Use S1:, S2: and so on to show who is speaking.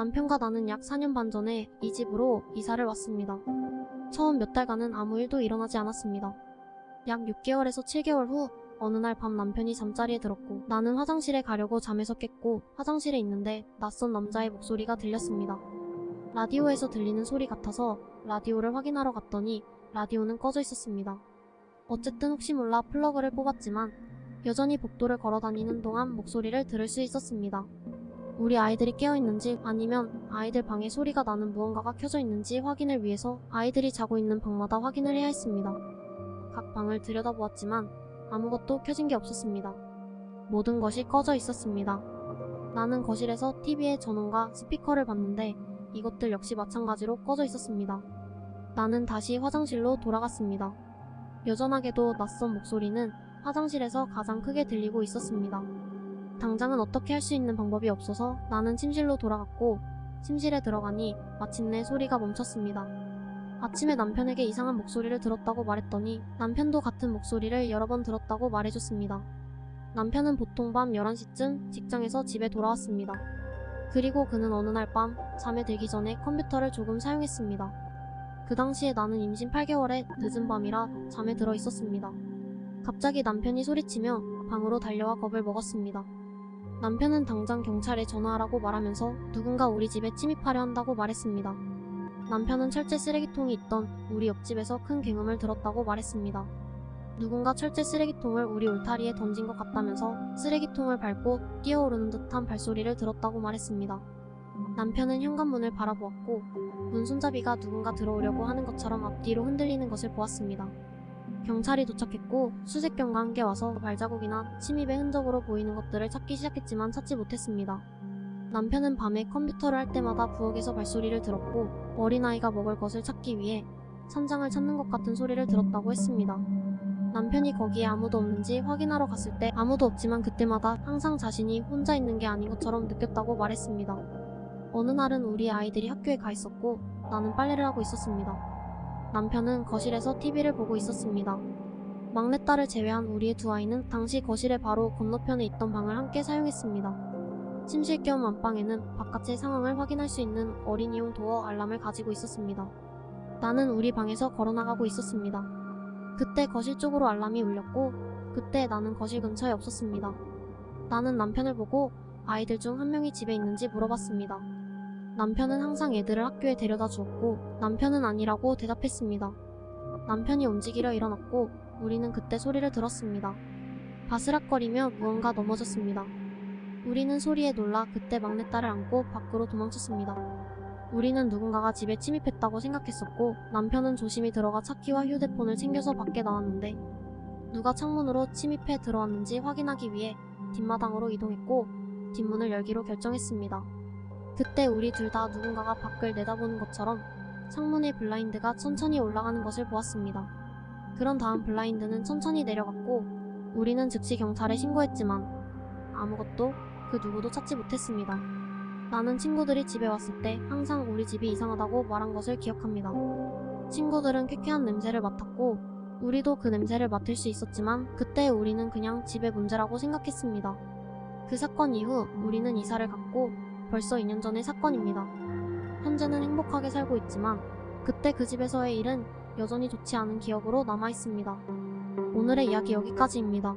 S1: 남편과 나는 약 4년 반 전에 이 집으로 이사를 왔습니다. 처음 몇 달간은 아무 일도 일어나지 않았습니다. 약 6개월에서 7개월 후 어느 날 밤 남편이 잠자리에 들었고 나는 화장실에 가려고 잠에서 깼고 화장실에 있는데 낯선 남자의 목소리가 들렸습니다. 라디오에서 들리는 소리 같아서 라디오를 확인하러 갔더니 라디오는 꺼져 있었습니다. 어쨌든 혹시 몰라 플러그를 뽑았지만 여전히 복도를 걸어 다니는 동안 목소리를 들을 수 있었습니다. 우리 아이들이 깨어 있는지 아니면 아이들 방에 소리가 나는 무언가가 켜져 있는지 확인을 위해서 아이들이 자고 있는 방마다 확인을 해야 했습니다. 각 방을 들여다보았지만 아무것도 켜진 게 없었습니다. 모든 것이 꺼져 있었습니다. 나는 거실에서 TV의 전원과 스피커를 봤는데 이것들 역시 마찬가지로 꺼져 있었습니다. 나는 다시 화장실로 돌아갔습니다. 여전하게도 낯선 목소리는 화장실에서 가장 크게 들리고 있었습니다. 당장은 어떻게 할 수 있는 방법이 없어서 나는 침실로 돌아갔고 침실에 들어가니 마침내 소리가 멈췄습니다. 아침에 남편에게 이상한 목소리를 들었다고 말했더니 남편도 같은 목소리를 여러 번 들었다고 말해줬습니다. 남편은 보통 밤 11시쯤 직장에서 집에 돌아왔습니다. 그리고 그는 어느 날 밤 잠에 들기 전에 컴퓨터를 조금 사용했습니다. 그 당시에 나는 임신 8개월에 늦은 밤이라 잠에 들어 있었습니다. 갑자기 남편이 소리치며 방으로 달려와 겁을 먹었습니다. 남편은 당장 경찰에 전화하라고 말하면서 누군가 우리 집에 침입하려 한다고 말했습니다. 남편은 철제 쓰레기통이 있던 우리 옆집에서 큰 굉음을 들었다고 말했습니다. 누군가 철제 쓰레기통을 우리 울타리에 던진 것 같다면서 쓰레기통을 밟고 뛰어오르는 듯한 발소리를 들었다고 말했습니다. 남편은 현관문을 바라보았고 문 손잡이가 누군가 들어오려고 하는 것처럼 앞뒤로 흔들리는 것을 보았습니다. 경찰이 도착했고 수색견과 함께 와서 발자국이나 침입의 흔적으로 보이는 것들을 찾기 시작했지만 찾지 못했습니다. 남편은 밤에 컴퓨터를 할 때마다 부엌에서 발소리를 들었고 어린아이가 먹을 것을 찾기 위해 천장을 찾는 것 같은 소리를 들었다고 했습니다. 남편이 거기에 아무도 없는지 확인하러 갔을 때 아무도 없지만 그때마다 항상 자신이 혼자 있는 게 아닌 것처럼 느꼈다고 말했습니다. 어느 날은 우리 아이들이 학교에 가 있었고 나는 빨래를 하고 있었습니다. 남편은 거실에서 TV를 보고 있었습니다. 막내딸을 제외한 우리의 두 아이는 당시 거실의 바로 건너편에 있던 방을 함께 사용했습니다. 침실 겸 안방에는 바깥의 상황을 확인할 수 있는 어린이용 도어 알람을 가지고 있었습니다. 나는 우리 방에서 걸어나가고 있었습니다. 그때 거실 쪽으로 알람이 울렸고 그때 나는 거실 근처에 없었습니다. 나는 남편을 보고 아이들 중 한 명이 집에 있는지 물어봤습니다. 남편은 항상 애들을 학교에 데려다 주었고 남편은 아니라고 대답했습니다. 남편이 움직이려 일어났고 우리는 그때 소리를 들었습니다. 바스락거리며 무언가 넘어졌습니다. 우리는 소리에 놀라 그때 막내딸을 안고 밖으로 도망쳤습니다. 우리는 누군가가 집에 침입했다고 생각했었고 남편은 조심히 들어가 차키와 휴대폰을 챙겨서 밖에 나왔는데 누가 창문으로 침입해 들어왔는지 확인하기 위해 뒷마당으로 이동했고 뒷문을 열기로 결정했습니다. 그때 우리 둘 다 누군가가 밖을 내다보는 것처럼 창문의 블라인드가 천천히 올라가는 것을 보았습니다. 그런 다음 블라인드는 천천히 내려갔고 우리는 즉시 경찰에 신고했지만 아무것도 그 누구도 찾지 못했습니다. 나는 친구들이 집에 왔을 때 항상 우리 집이 이상하다고 말한 것을 기억합니다. 친구들은 쾌쾌한 냄새를 맡았고 우리도 그 냄새를 맡을 수 있었지만 그때 우리는 그냥 집의 문제라고 생각했습니다. 그 사건 이후 우리는 이사를 갔고 벌써 2년 전의 사건입니다. 현재는 행복하게 살고 있지만 그때 그 집에서의 일은 여전히 좋지 않은 기억으로 남아 있습니다. 오늘의 이야기 여기까지입니다.